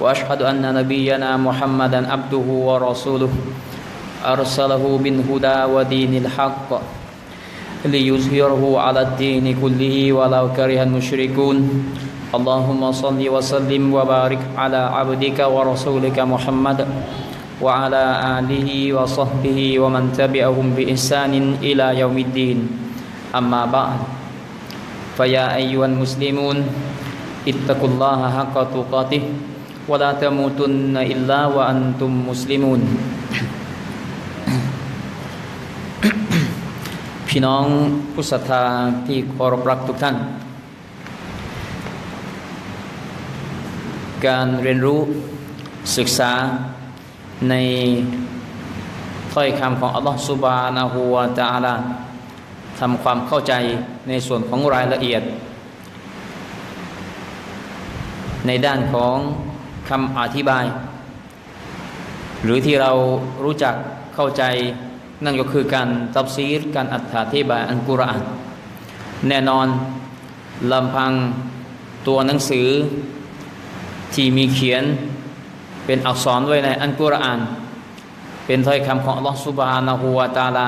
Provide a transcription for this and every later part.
وأشهد أن نبينا محمدا عبده ورسوله أرسله بالهدى ودين الحق ليظهره على الدين كله ولو كره المشركون. اللهم صل وسلم وبارك على عبدك ورسولك محمد وعلى آله وصحبه ومن تبعهم بإحسان إلى يوم الدين. أما بعد فيا أيها المسلمون اتقوا الله حق تقاته. ولا تموتن إلا وأنتم مسلمون พี่น้องผู้ศรัทธาที่เคารพรักทุกท่าน การเรียนรู้ศึกษาในถ้อยคำของอัลลอฮฺสุบานาหูวาตาลาทำความเข้าใจในส่วนของรายละเอียด ในด้านของ คำอธิบาย หรือที่เรารู้จักเข้าใจนั่นก็คือการตับซีรการอธิบายอันกุรอานแน่นอนลำพังตัวหนังสือที่มีเขียนเป็นอักษรไว้ในอันกุรอาน เป็นถ้อยคำของอัลลอฮฺสุบฮานาหูวาตาลา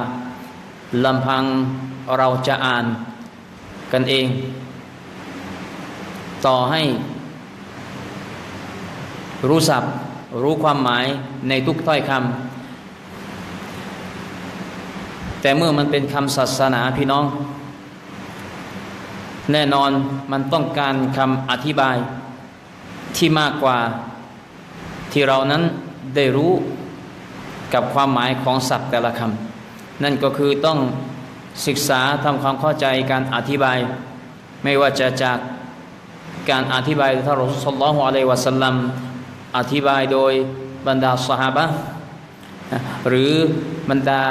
ลำพังเราจะอ่านกันเอง ต่อให้ รู้สับรู้ความหมายในทุกถ้อยคำแต่เมื่อมันเป็นคำศาสนาพี่น้อง แน่นอนมันต้องการคำอธิบายที่มากกว่าที่เรานั้นได้รู้กับความหมายของศัพท์แต่ละคำนั่นก็คือต้องศึกษาทำความเข้าใจการอธิบาย ไม่ว่าจะจากการอธิบายท่านรอสุลลอฮฺอะลัยวะสัลลัม อธิบายโดยบรรดาสหายหรือบรรดา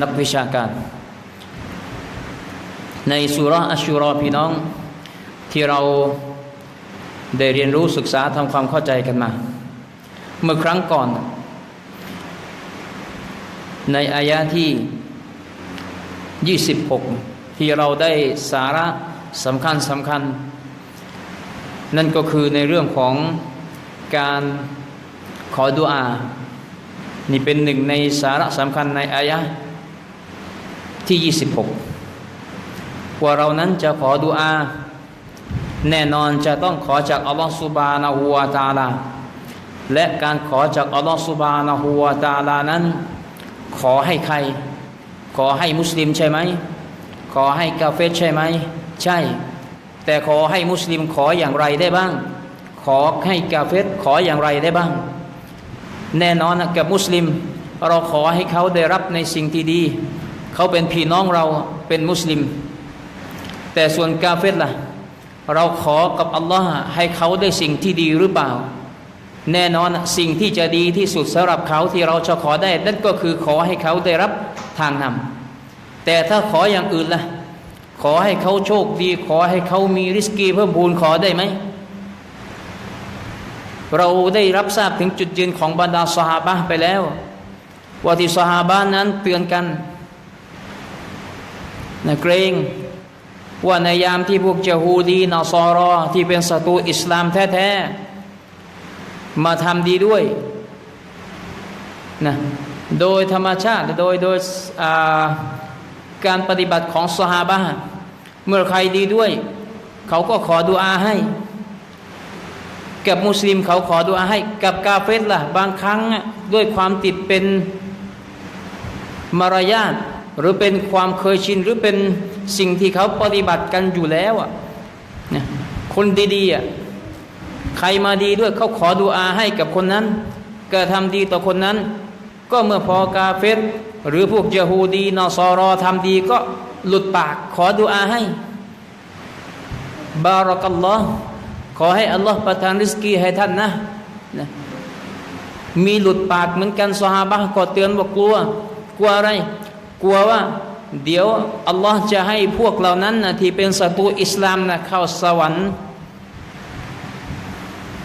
นักวิชาการ ในสุราอัชชุรอพี่น้องที่เราได้เรียนรู้ศึกษาทำความเข้าใจกันมา เมื่อครั้งก่อน ในอายะที่ 26 ที่เราได้สาระสำคัญสำคัญ นั่นก็คือในเรื่องของ การขอดุอา นี่เป็นหนึ่งในสาระสำคัญในอายะที่ 26 ว่าเรานั้นจะขอดุอา แน่นอนจะต้องขอจากอัลลอฮฺสุบานาหูวตาลา และการขอจากอัลลอฮฺสุบานาหูวตาลานั้น ขอให้ใคร ขอให้มุสลิมใช่ไหม ขอให้กาเฟตใช่ไหม ใช่ แต่ขอให้มุสลิมขออย่างไรได้บ้าง ขอให้กาเฟตขออย่างไรได้บ้าง แน่นอนกับมุสลิม เราขอให้เขาได้รับในสิ่งที่ดี เขาเป็นพี่น้องเราเป็นมุสลิม แต่ส่วนกาเฟตล่ะ เราขอกับอัลลอฮ์ให้เขาได้สิ่งที่ดีหรือเปล่า แน่นอนสิ่งที่จะดีที่สุดสำหรับเขาที่เราจะขอได้ นั่นก็คือขอให้เขาได้รับทางนำแต่ถ้าขออย่างอื่นล่ะ ขอให้เขาโชคดี ขอให้เขามีริสกีเพิ่มพูนขอได้ไหม เราได้รับทราบถึงจุดยืนของบรรดาสหาบะไปแล้ว ว่าที่สหาบะนั้นเตือนกันนะเกรงว่าในยามที่พวกเจฮูดีนอซอรอที่เป็นศัตรูอิสลามแท้ๆมาทำดีด้วยนะโดยธรรมชาติโดยโดยการปฏิบัติของสหาบะเมื่อใครดีด้วย เขาก็ขอดุอาให้ กับมุสลิมเขาขอดุอาให้ กับกาเฟตล่ะ บางครั้งด้วยความติดเป็นมารยาทหรือเป็นความเคยชินหรือเป็นสิ่งที่เขาปฏิบัติกันอยู่แล้วอะเนี่ยคนดีๆอะใครมาดีด้วยเขาขอดูอาให้กับคนนั้นก็ทำดีต่อคนนั้น ก็เมื่อพอกาเฟตหรือพวกเยฮูดีนอซอรอทำดีก็หลุดปากขอดูอาให้บารักัลลอฮ์ ขอให้อัลลอฮ์ประทานริสกีให้ท่านนะนะมีหลุดปากเหมือนกันสหาบะก็เตือนว่ากลัว กลัวอะไร กลัวว่า เดี๋ยวอัลลอฮ์จะให้พวกเหล่านั้นนะที่เป็นศัตรูอิสลามนะเข้าสวรรค์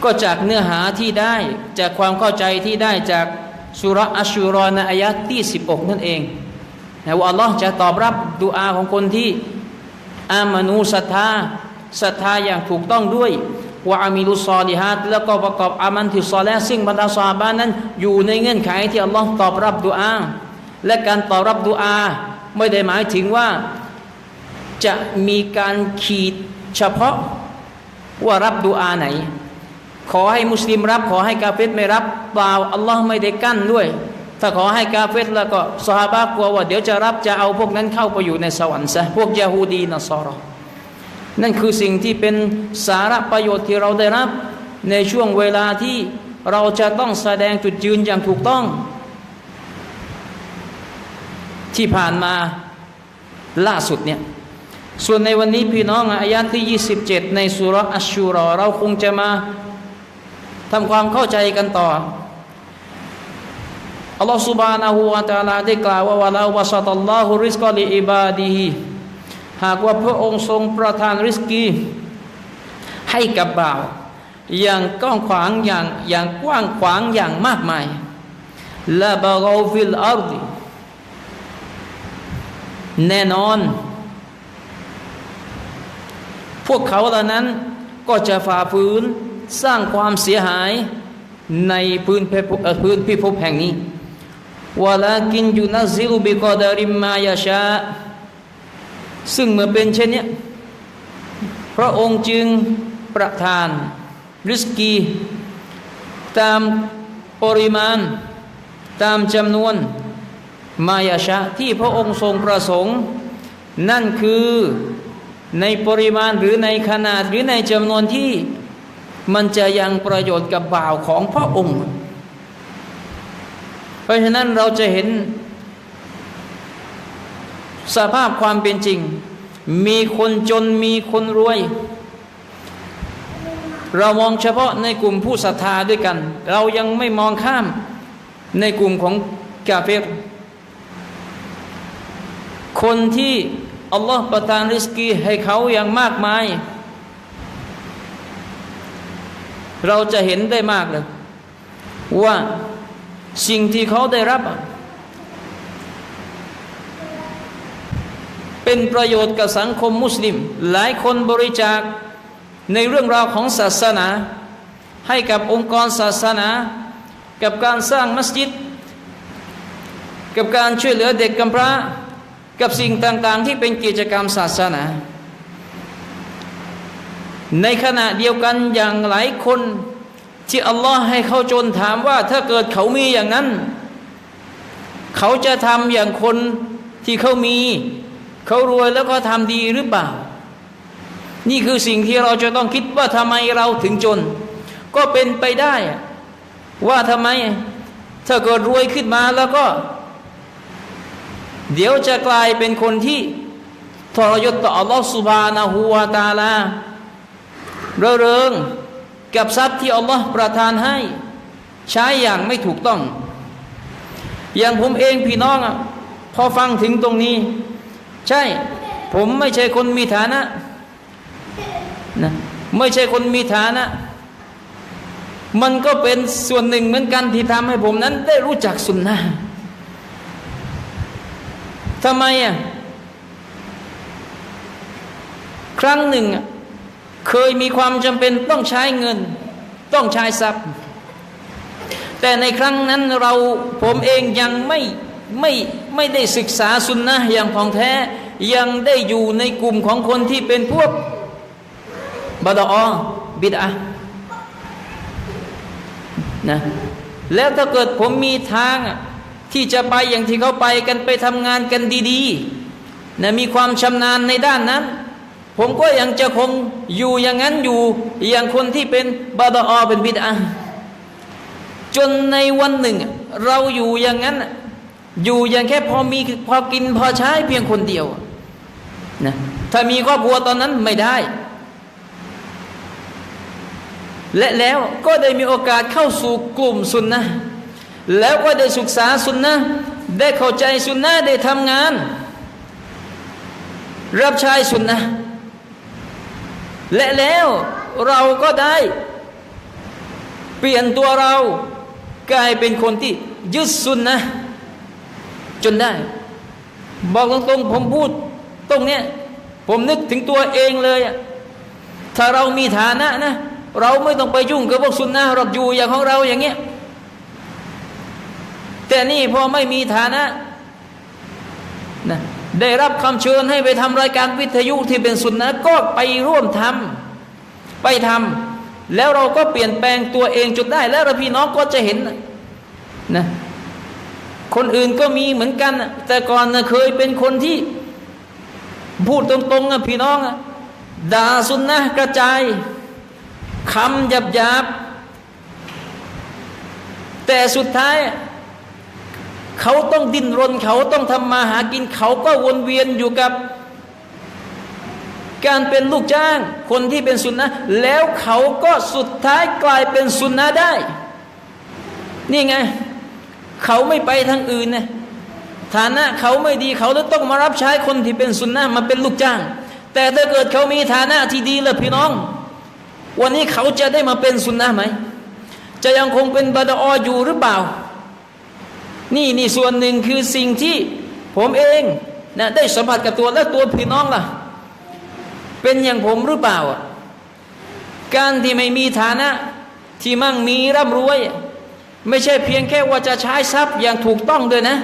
ก็จากเนื้อหาที่ได้ จากความเข้าใจที่ได้จากสุรอัชชุรอในอายะที่16 นั่นเองนะว่าอัลลอฮ์จะตอบรับดุอาของคนที่อามานูศรัทธา ศรัทธาอย่างถูกต้องด้วยว่าอามิลุซอลิฮัดแล้วก็ประกอบอามันที่ซอและซึ่งบรรดาซอฮาบานั้น อยู่ในเงื่อนไขที่อัลลอฮ์ตอบรับดุอาและการตอบรับดุอาไม่ได้หมายถึงว่าจะมีการขีดเฉพาะว่ารับดุอาไหน ขอให้มุสลิมรับ ขอให้กาเฟตไม่รับเปล่าอัลลอฮ์ไม่ได้กั้นด้วย ถ้าขอให้กาเฟตแล้วก็สหาบะกลัวว่าเดี๋ยวจะรับจะเอาพวกนั้นเข้าไปอยู่ในสวรรค์ซะพวกยาฮูดีนะซอรอ นั่นคือสิ่งที่เป็นสาระประโยชน์ที่เราได้รับ ในช่วงเวลาที่เราจะต้องแสดงจุดยืนอย่างถูกต้อง ที่ผ่านมาล่าสุดเนี่ย ส่วนในวันนี้พี่น้องอายะที่ 27 ในสุรอัชชูรอ เราคงจะมาทำความเข้าใจกันต่อ อัลลอฮฺ سبحانه และ تعالى ได้กล่าวว่าวะลาวัสตัลลอฮุริสกอลิอิบาดีฮิ หากว่าพระองค์ทรงประทานริสกี ให้กับบ่าว อย่างก้องขวางอย่างอย่างกว้างขวางอย่างมากมายละบะกอฟิลอาร์ดีแน่นอน พวกเขาเหล่านั้นก็จะฝ่าฝืนสร้างความเสียหายในพื้นพื้นพิภพแห่งนี้วลากินยูนัซิลบิกอดาริมมายาชา ซึ่งเมื่อเป็นเช่นนี้พระองค์จึงประทานริสกี ตามปริมาณ ตามจำนวน มายาชาที่พระองค์ทรงประสงค์ นั่นคือในปริมาณหรือในขนาดหรือในจำนวนที่มันจะยังประโยชน์กับบ่าวของพระองค์ เพราะฉะนั้นเราจะเห็น สภาพความเป็นจริง มีคนจนมีคนรวย เรามองเฉพาะในกลุ่มผู้ศรัทธาด้วยกัน เรายังไม่มองข้ามในกลุ่มของกาเฟรคนที่อัลลอฮฺประทานริสกีให้เขาอย่างมากมาย เราจะเห็นได้มากเลย ว่าสิ่งที่เขาได้รับ เป็นประโยชน์กับสังคมมุสลิม หลายคนบริจาคในเรื่องราวของศาสนา ให้กับองค์กรศาสนา กับการสร้างมัสยิด กับการช่วยเหลือเด็กกำพร้า กับสิ่งต่างๆ ที่เป็นกิจกรรมศาสนา ในขณะเดียวกันอย่างหลายคนที่อัลลอฮ์ให้เขาจนถามว่าถ้าเกิดเขามีอย่างนั้น เขาจะทำอย่างคนที่เขามี เขารวยแล้วก็ทำดีหรือเปล่า นี่คือสิ่งที่เราจะต้องคิดว่าทำไมเราถึงจน ก็เป็นไปได้ว่าทำไม ถ้าเกิดรวยขึ้นมาแล้วก็ เดี๋ยวจะกลายเป็นคนที่ทรยศต่ออัลลอฮฺสุบานะฮูวาตาลาเร่เริงกับทรัพย์ที่อัลลอฮฺประทานให้ ใช้อย่างไม่ถูกต้อง อย่างผมเองพี่น้องอะพอฟังถึงตรงนี้ ใช่ ผมไม่ใช่คนมีฐานะนะไม่ใช่คนมีฐานะ มันก็เป็นส่วนหนึ่งเหมือนกันที่ทำให้ผมนั้น ได้รู้จักสุนนะทำไมอะครั้งหนึ่งเคยมีความจำเป็นต้องใช้เงิน ต้องใช้ทรัพย์ แต่ในครั้งนั้นเราผมเองยังไม่ ไม่ไม่ได้ศึกษาสุนนะอย่างของแท้ ยังได้อยู่ในกลุ่มของคนที่เป็นพวกบาดอบิดอะนะแล้วถ้าเกิดผมมีทางที่จะไปอย่างที่เขาไปกันไปทำงานกันดีๆนะมีความชำนาญในด้านนั้น ผมก็ยังจะคงอยู่อย่างนั้นอยู่อย่างคนที่เป็นบาดอเป็นบิดอะจนในวันหนึ่ง เราอยู่อย่างนั้น อยู่อย่างแค่พอมีพอกินพอใช้เพียงคนเดียวนะถ้ามีครอบครัวตอนนั้นไม่ได้ และแล้วก็ได้มีโอกาสเข้าสู่กลุ่มสุนนะแล้วก็ได้ศึกษาสุนนะได้เข้าใจสุนนะได้ทำงาน รับใช้สุนนะและแล้วเราก็ได้ เปลี่ยนตัวเรากลายเป็นคนที่ยึดสุนนะ จนได้ บอกตรงๆผมพูด ตรงเนี้ยผมนึกถึงตัวเองเลยอะถ้าเรามีฐานะนะ เราไม่ต้องไปยุ่งกับพวกสุนนะเราอยู่อย่างของเราอย่างเงี้ยแต่นี่พอไม่มีฐานะนะได้รับคำเชิญให้ไปทำรายการวิทยุที่เป็นสุนนะก็ไปร่วมทำไปทำแล้วเราก็เปลี่ยนแปลงตัวเองจนได้ แล้วเราพี่น้องก็จะเห็นนะ คนอื่นก็มีเหมือนกัน แต่ก่อนนะเคยเป็นคนที่ พูดตรงๆนะพี่น้องนะด่าสุนนะกระจายคำหยาบหยาบๆแต่สุดท้าย เขาต้องดิ้นรน เขาต้องทำมาหากิน เขาก็วนเวียนอยู่กับ การเป็นลูกจ้าง คนที่เป็นสุนนะแล้วเขาก็สุดท้ายกลายเป็นสุนนะได้ นี่ไง เขาไม่ไปทางอื่นนะฐานะเขาไม่ดีเขาเลยต้องมารับใช้คนที่เป็นสุนนะมาเป็นลูกจ้าง แต่ถ้าเกิดเขามีฐานะที่ดีล่ะพี่น้อง วันนี้เขาจะได้มาเป็นสุนนะไหม จะยังคงเป็นบาดออยู่หรือเปล่า นี่นี่ส่วนหนึ่งคือสิ่งที่ผมเองนะได้สัมผัสกับตัวและตัวพี่น้องล่ะ เป็นอย่างผมหรือเปล่า การที่ไม่มีฐานะที่มั่งมีร่ำรวย ไม่ใช่เพียงแค่ว่าจะใช้ทรัพย์อย่างถูกต้องด้วยนะ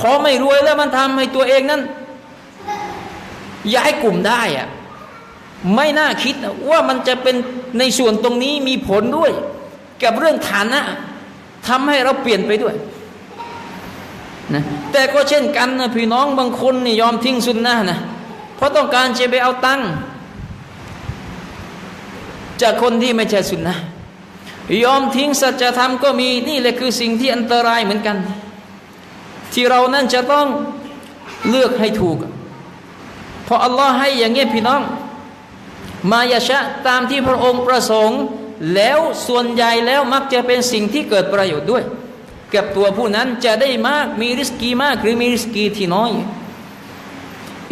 พอไม่รวยแล้วมันทำให้ตัวเองนั้น ย้ายกลุ่มได้อะไม่น่าคิดนะว่ามันจะเป็นในส่วนตรงนี้มีผลด้วย กับเรื่องฐานะทำให้เราเปลี่ยนไปด้วยนะแต่ก็เช่นกันนะพี่น้องบางคนนี่ยอมทิ้งสุนนะนะเพราะต้องการจะไปเอาตังค์จากคนที่ไม่ใช่สุนนะ ยอมทิ้งสัจธรรมก็มีนี่แหละคือสิ่งที่อันตรายเหมือนกัน ที่เรานั่นจะต้องเลือกให้ถูกเพราะอัลลอฮ์ให้อย่างเงี้ยพี่น้อง มายาชะตามที่พระองค์ประสงค์ แล้วส่วนใหญ่แล้วมักจะเป็นสิ่งที่เกิดประโยชน์ด้วยกับตัวผู้นั้นจะได้มากมีริสกีมากหรือมีริสกีที่น้อย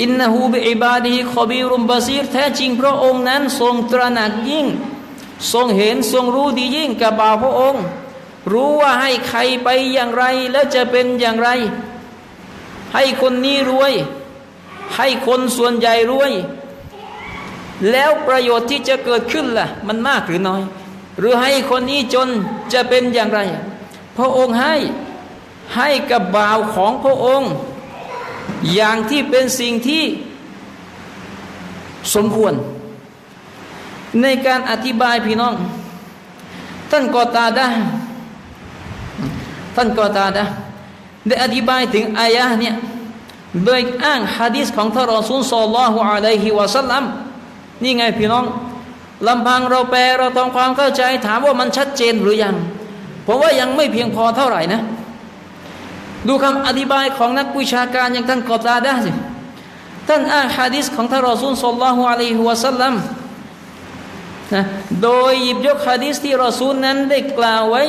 อินนหูบิอิบาดีขบีรุมบาซีรแท้จริงพระองค์นั้นทรงตระหนักยิ่ง ทรงเห็นทรงรู้ดียิ่งกับบ่าวพระองค์ รู้ว่าให้ใครไปอย่างไรแล้วจะเป็นอย่างไร ให้คนนี้รวย ให้คนส่วนใหญ่รวย แล้วประโยชน์ที่จะเกิดขึ้นล่ะ มันมากหรือน้อย หรือให้คนนี้จนจะเป็นอย่างไร พระองค์ให้ให้กับบ่าวของพระองค์ อย่างที่เป็นสิ่งที่สมควร ในการอธิบายพี่น้อง ท่านกอตาดาท่านกอตาดาได้อธิบายถึงอายะเนี่ยโดยอ้างฮะดิษของท่านรอซูลซอลลอฮุอะลัยฮิวะสัลลัมนี่ไงพี่น้องลำพังเราแปลเราทำความเข้าใจ ถามว่ามันชัดเจนหรือยังผมว่ายังไม่เพียงพอเท่าไหร่นะ ดูคำอธิบายของนักวิชาการอย่างท่านกอตาได้สิท่านอ้างฮะดิษของท่านรอซูลสัลลัลลอฮุอะลัยฮิวะสัลลัม นะโดยหยิบยกฮะดิษที่รอซูลนั้นได้กล่าวไว้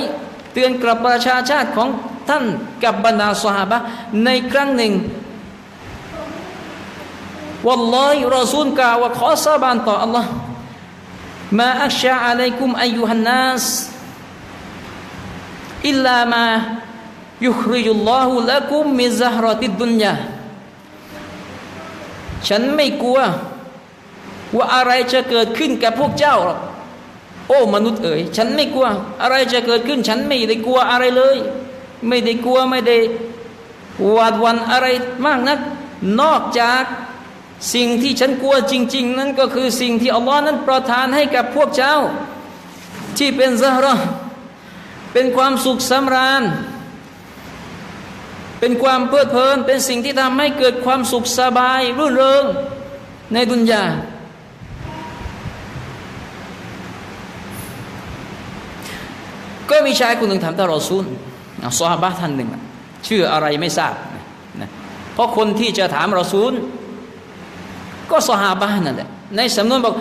เตือนกับประชาชาติของท่านกับบรรดาสหาบะในครั้งหนึ่งวัลลอฮิรอซูลกล่าวว่าขอสาบานต่อ Allah มาอักชาอะลัยกุมอายุฮันนัสอิลลามายุคริจุลลอฮุละกุมมิซะฮรติดดุนยาฉันไม่กลัว ว่าอะไรจะเกิดขึ้นกับพวกเจ้าหรอกโอ้มนุษย์เอ๋ยฉันไม่กลัว อะไรจะเกิดขึ้น ฉันไม่ได้กลัวอะไรเลย ไม่ได้กลัวไม่ได้หวาดวันอะไรมากนัก นอกจากสิ่งที่ฉันกลัวจริง ๆ นั้นก็คือสิ่งที่อัลลอฮ์นั้นประทานให้กับพวกเจ้า ที่เป็นซะฮรอเป็นความสุขสำราญ เป็นความเพลิดเพลิน เป็นสิ่งที่ทำให้เกิดความสุขสบายรื่นเริงในดุนยา ก็มีชายคนหนึ่งถามตารอซูลซอฮาบะท่านหนึ่งชื่ออะไรไม่ทราบนะเพราะคนที่จะถามรอซูล ก็สหาบานั่นแหละในสำนวนบอก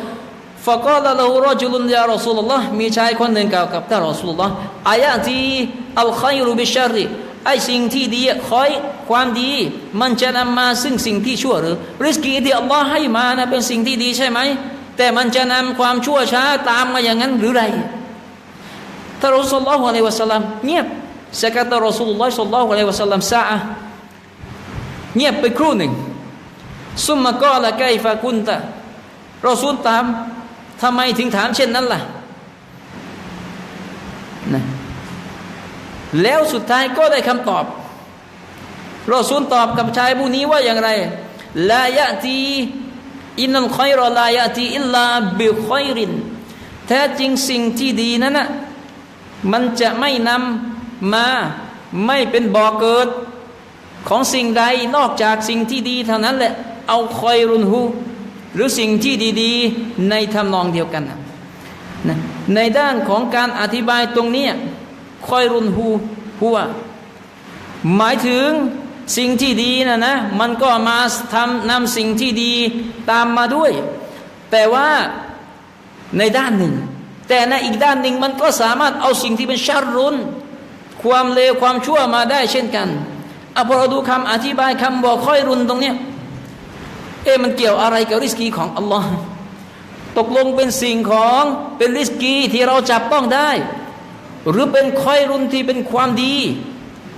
ฟะกอลละหูรอจุลุนยารอสูลลลอฮ์มีชายคนหนึ่งกล่าวกับท่านรอสูลลลอฮ์อายะทีอัลขัยรุบิชาริไอสิ่งที่ดีคอยความดี มันจะนำมาซึ่งสิ่งที่ชั่วหรือริสกีที่อัลลอฮ์ให้มานะเป็นสิ่งที่ดีใช่ไหมแต่มันจะนำความชั่วช้าตามมาอย่างนั้นหรือไร ท่านรอสูลุลลอฮ์อะลัยวะสัลลัมเงียบสกัดรอสุลลอฮ์สัลลอฮุอะลัยวะสัลลัมซาอะเงียบไปครู่หนึ่งซุมมะกอละไกฟะกุนตะรอซูลตามทำไมถึงถามเช่นนั้นล่ะนะแล้วสุดท้ายก็ได้คำตอบรอซูลตอบกับชายผู้นี้ว่าอย่างไรลายะตีอินนัลคอยรอลายะตีอิลลาบิคอยริน แท้จริงสิ่งที่ดีนั้นนะ มันจะไม่นำมาไม่เป็นบ่อเกิด ของสิ่งใดนอกจากสิ่งที่ดีเท่านั้นแหละ เอาคอยรุนหูหรือสิ่งที่ดีๆ ในทำนองเดียวกันนะนะในด้านของการอธิบายตรงนี้คอยรุนหูหัวหมายถึงสิ่งที่ดีนะนะมันก็มาทำนำสิ่งที่ดีตามมาด้วย แต่ว่าในด้านหนึ่ง แต่ในอีกด้านหนึ่งมันก็สามารถเอาสิ่งที่เป็นชารุนความเลวความชั่วมาได้เช่นกันเอาพอเราดูคำอธิบายคำบอกค่อยรุนตรงเนี้ยเอ๊มันเกี่ยวอะไรกับริสกีของอัลลอฮ์ตกลงเป็นสิ่งของเป็นริสกีที่เราจับต้องได้ หรือเป็นค่อยรุนที่เป็นความดี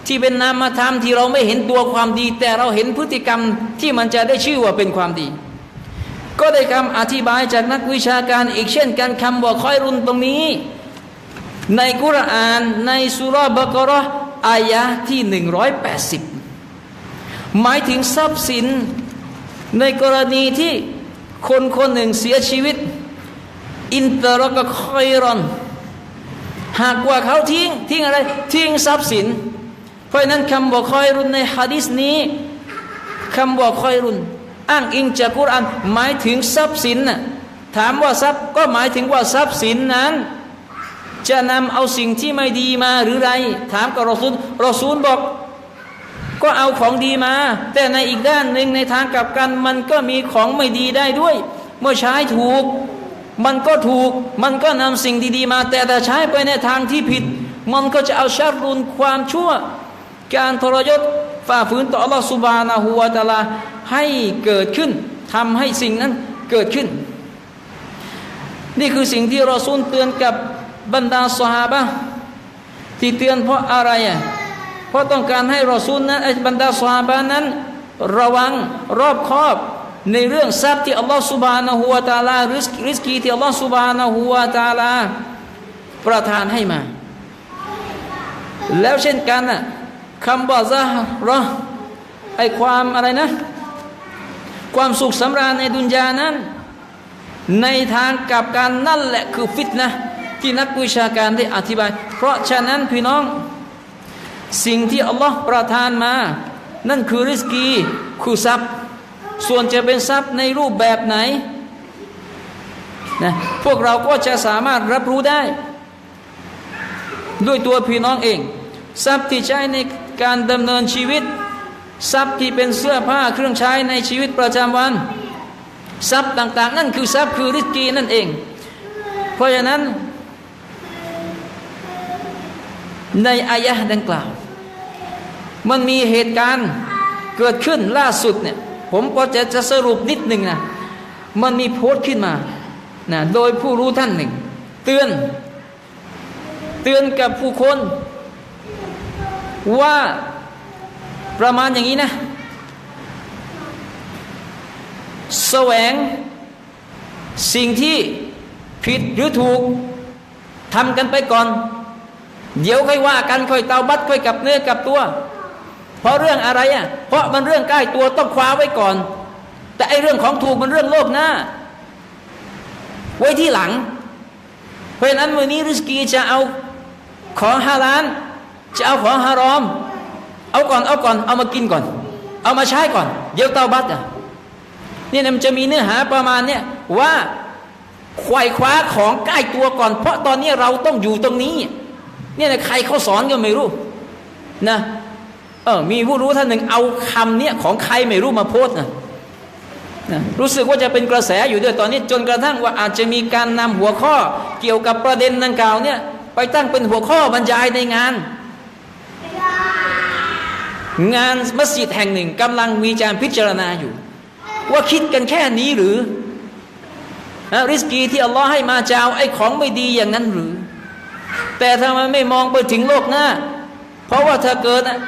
ที่เป็นนามธรรมที่เราไม่เห็นตัวความดี แต่เราเห็นพฤติกรรมที่มันจะได้ชื่อว่าเป็นความดี ก็ได้คำอธิบายจากนักวิชาการอีกเช่นกันคำว่าค่อยรุนตรงนี้ ในกุรอานในสุรบะกรออายะที่หนึ่งร้อยแปดสิบหมายถึงทรัพย์สินในกรณีที่คนคนหนึ่งเสียชีวิต อินเตอร์ก็คอยรอน หากว่าเขาทิ้ง ทิ้งอะไร ทิ้งทรัพย์สิน เพราะนั้นคำบอกคอยรุนในฮะดิษนี้คำบอกคอยรุน อ้างอิงจากกุรอานหมายถึงทรัพย์สินน่ะถามว่าทรัพย์ก็หมายถึงว่าทรัพย์สินนั้น จะนำเอาสิ่งที่ไม่ดีมาหรือไร ถามกับรอซูลรอซูลบอก ก็เอาของดีมา แต่ในอีกด้านหนึ่งในทางกลับกัน มันก็มีของไม่ดีได้ด้วย เมื่อใช้ถูก มันก็ถูก มันก็นำสิ่งดีๆมา แต่ถ้าใช้ไปในทางที่ผิด มันก็จะเอาชารุนความชั่ว การทรยศฝ่าฝืนต่ออัลลอฮฺสุบานาหัวตาลาให้เกิดขึ้นทำให้สิ่งนั้นเกิดขึ้น นี่คือสิ่งที่เรอซูลเตือนกับบรรดาสหาบะที่เตือนเพราะอะไรอะเพราะต้องการให้รอซูลนั้นบรรดาสหาบะนั้น ระวังรอบคอบในเรื่องทรัพย์ที่อัลลอฮฺสุบานะฮูวาตาลาริสริสกีที่อัลลอฮฺสุบานะฮูวาตาลาประทานให้มา แล้วเช่นกันน่ะคำว่าซะรอไอความอะไรนะ ความสุขสำราญในดุนยานั้น ในทางกับกันนั่นแหละคือฟิตนะที่นักวิชาการได้อธิบาย เพราะฉะนั้นพี่น้อง สิ่งที่อัลลอฮ์ประทานมา นั่นคือริสกีคือทรัพย์ ส่วนจะเป็นทรัพย์ในรูปแบบไหนนะพวกเราก็จะสามารถรับรู้ได้ ด้วยตัวพี่น้องเอง ทรัพย์ที่ใช้ในการดำเนินชีวิต ทรัพย์ที่เป็นเสื้อผ้าเครื่องใช้ในชีวิตประจำวัน ทรัพย์ต่าง ๆ นั่นคือทรัพย์คือริสกีนั่นเอง เพราะฉะนั้น ในอายะห์ดังกล่าว มันมีเหตุการณ์เกิดขึ้นล่าสุดเนี่ยผมก็จะจะสรุปนิดหนึ่งนะมันมีโพสต์ขึ้นมานะโดยผู้รู้ท่านหนึ่ง เตือน เตือนกับผู้คนว่า ประมาณอย่างนี้นะ แสวงสิ่งที่ผิดหรือถูกทำกันไปก่อน เดี๋ยวค่อยว่ากันค่อยเตาบัดค่อยกับเนื้อกับตัว เพราะเรื่องอะไรอะ เพราะมันเรื่องใกล้ตัวต้องคว้าไว้ก่อน แต่ไอเรื่องของถูกมันเรื่องโลกหน้า ไว้ที่หลัง เพราะฉะนั้นวันนี้ริสกีจะเอาของฮาลานจะเอาของฮารอม เอาก่อนเอาก่อนเอามากินก่อน เอามาใช้ก่อน เดี๋ยวเตาบัดอะเนี่ยมันจะมีเนื้อหาประมาณเนี่ยว่าควายคว้าของใกล้ตัวก่อน เพราะตอนนี้เราต้องอยู่ตรงนี้ เนี่ยใครเขาสอนก็ไม่รู้นะเออมีผู้รู้ท่านหนึ่งเอาคำเนี้ยของใครไม่รู้มาโพสต์นะนะรู้สึกว่าจะเป็นกระแสอยู่ด้วยตอนนี้จนกระทั่งว่าอาจจะมีการนำหัวข้อเกี่ยวกับประเด็นดังกล่าวเนี่ยไปตั้งเป็นหัวข้อบรรยายในงาน งานมัสยิดแห่งหนึ่งกำลังมีการพิจารณาอยู่ ว่าคิดกันแค่นี้หรือนะริสกีที่อัลลอฮ์ให้มาจะเอาไอ้ของไม่ดีอย่างนั้นหรือ แต่ทำไมไม่มองไปถึงโลกหน้า เพราะว่าถ้าเกิดนะ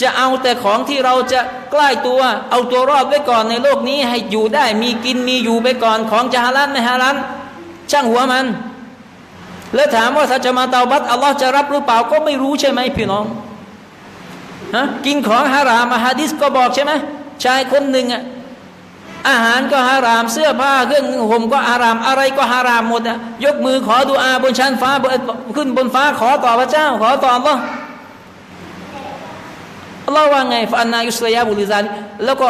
จะเอาแต่ของที่เราจะใกล้ตัว เอาตัวรอดไว้ก่อนในโลกนี้ให้อยู่ได้มีกินมีอยู่ไปก่อนของจะฮาลันไม่ฮาลันช่างหัวมัน แล้วถามว่าถ้าจะมาเตาบัตอัลลอฮ์จะรับหรือเปล่าก็ไม่รู้ใช่ไหมพี่น้อง ฮะกินของฮารามอะฮะดิษก็บอกใช่ไหมชายคนหนึ่งอะอาหารก็ฮาราม เสื้อผ้าเครื่องห่มก็ฮาราม อะไรก็ฮารามหมดอะยกมือขอดุอาบนชั้นฟ้าขึ้นบนฟ้าขอต่อพระเจ้า ขอต่ออัลลอฮ์อัลลอฮ์ว่าไงฟานนายุสลยาบุลิซาลิแล้วก็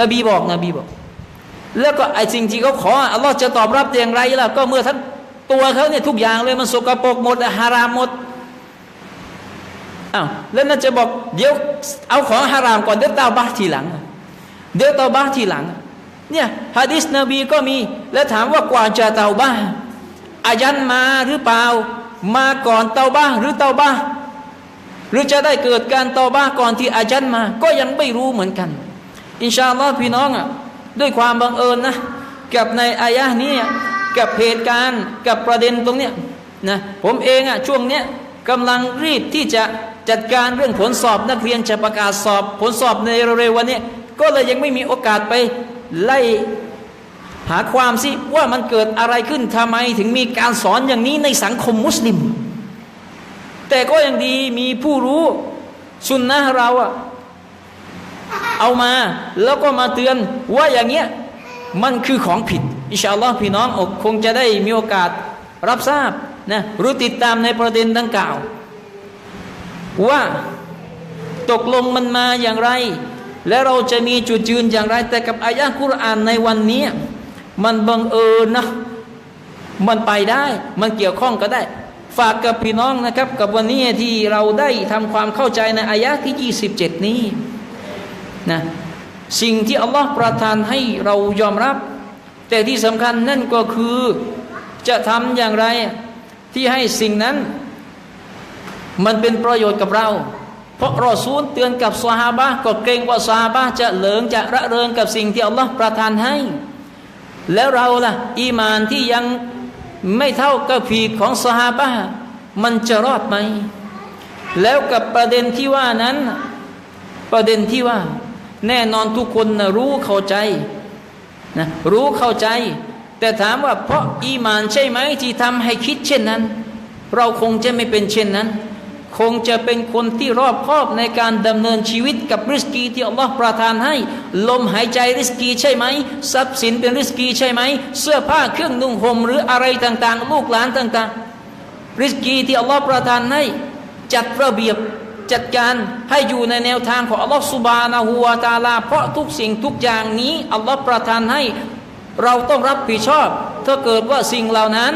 นบีบอกนบีบอก แล้วก็ไอ้สิ่งที่เขาขออัลลอฮ์จะตอบรับอย่างไรล่ะก็เมื่อทั้งตัวเขาเนี่ยทุกอย่างเลยมันสกปรกหมดฮารามหมด อ้าวแล้วน่าจะบอกเดี๋ยวเอาของฮารามก่อนเดี๋ยวเตาบ้าทีหลัง เดี๋ยวเตาบ้าทีหลัง เนี่ยฮะดิษนบีก็มี แล้วถามว่ากว่าจะเตาบ้าอายันมาหรือเปล่า มาก่อนเตาบ้าหรือเตาบ้าหรือจะได้เกิดการเตาบ้าก่อนที่อายันมา ก็ยังไม่รู้เหมือนกัน อินชาอัลลอฮ์พี่น้องอะด้วยความบังเอิญนะ กับในอายะห์นี้กับเหตุการณ์กับประเด็นตรงเนี้ยนะผมเองอะช่วงเนี้ย กำลังรีบที่จะจัดการเรื่องผลสอบนักเรียนจะประกาศสอบผลสอบในเร็ววันนี้ ก็เลยยังไม่มีโอกาสไปไล่หาความสิว่ามันเกิดอะไรขึ้นทำไมถึงมีการสอนอย่างนี้ในสังคมมุสลิม แต่ก็ยังดีมีผู้รู้สุนนะเราอะเอามาแล้วก็มาเตือนว่าอย่างเงี้ยมันคือของผิด อิชาอัลลอฮ์พี่น้องคงจะได้มีโอกาสรับทราบ นะหรือติดตามในประเด็นดังกล่าว ว่าตกลงมันมาอย่างไร และเราจะมีจุดยืนอย่างไร แต่กับอายะห์กุรานในวันนี้ มันบังเอิญนะมันไปได้ มันเกี่ยวข้องก็ได้ ฝากกับพี่น้องนะครับ กับวันนี้ที่เราได้ทำความเข้าใจในอายะที่ 27 นี้นะสิ่งที่อัลลอฮ์ประทานให้เรายอมรับ แต่ที่สำคัญนั่นก็คือจะทำอย่างไร ที่ให้สิ่งนั้น มันเป็นประโยชน์กับเรา เพราะรอซูลเตือนกับสฮาบะก็เกรงว่าสฮาบะจะเหลิงจะระเริงกับสิ่งที่อัลลอฮ์ประทานให้ แล้วเราล่ะ อีมานที่ยังไม่เท่ากับผีของสฮาบะมันจะรอดไหม แล้วกับประเด็นที่ว่านั้น ประเด็นที่ว่า แน่นอนทุกคนนะรู้เข้าใจนะรู้เข้าใจ แต่ถามว่าเพราะอีมานใช่ไหมที่ทำให้คิดเช่นนั้น เราคงจะไม่เป็นเช่นนั้น คงจะเป็นคนที่รอบคอบในการดำเนินชีวิตกับริสกีที่อัลลอฮ์ประทานให้ ลมหายใจริสกีใช่ไหมทรัพย์สินเป็นริสกีใช่ไหม เสื้อผ้าเครื่องนุ่งห่มหรืออะไรต่างๆ ลูกหลานต่างๆ ริสกีที่อัลลอฮ์ประทานให้จัดระเบียบจัดการให้อยู่ในแนวทางของอัลลอฮ์สุบานาหัวตาลา เพราะทุกสิ่งทุกอย่างนี้อัลลอฮ์ประทานให้ เราต้องรับผิดชอบ ถ้าเกิดว่าสิ่งเหล่านั้น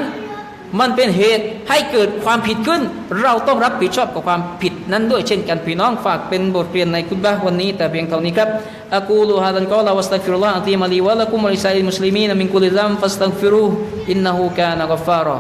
มันเป็นเหตุให้เกิดความผิดขึ้น เราต้องรับผิดชอบกับความผิดนั้นด้วยเช่นกันพี่น้องฝากเป็นบทเรียนในคุณบ้าวันนี้ แต่เพียงเท่านี้ครับอักูลูฮะดันกอลาวัสตัฟิรุลลอฮ์อัตีมาลีวะละกุมะลิซัยมุสลิมีนมินกุลิซัมฟัสตัฟิรุอินนะฮูกานะกัฟฟาระ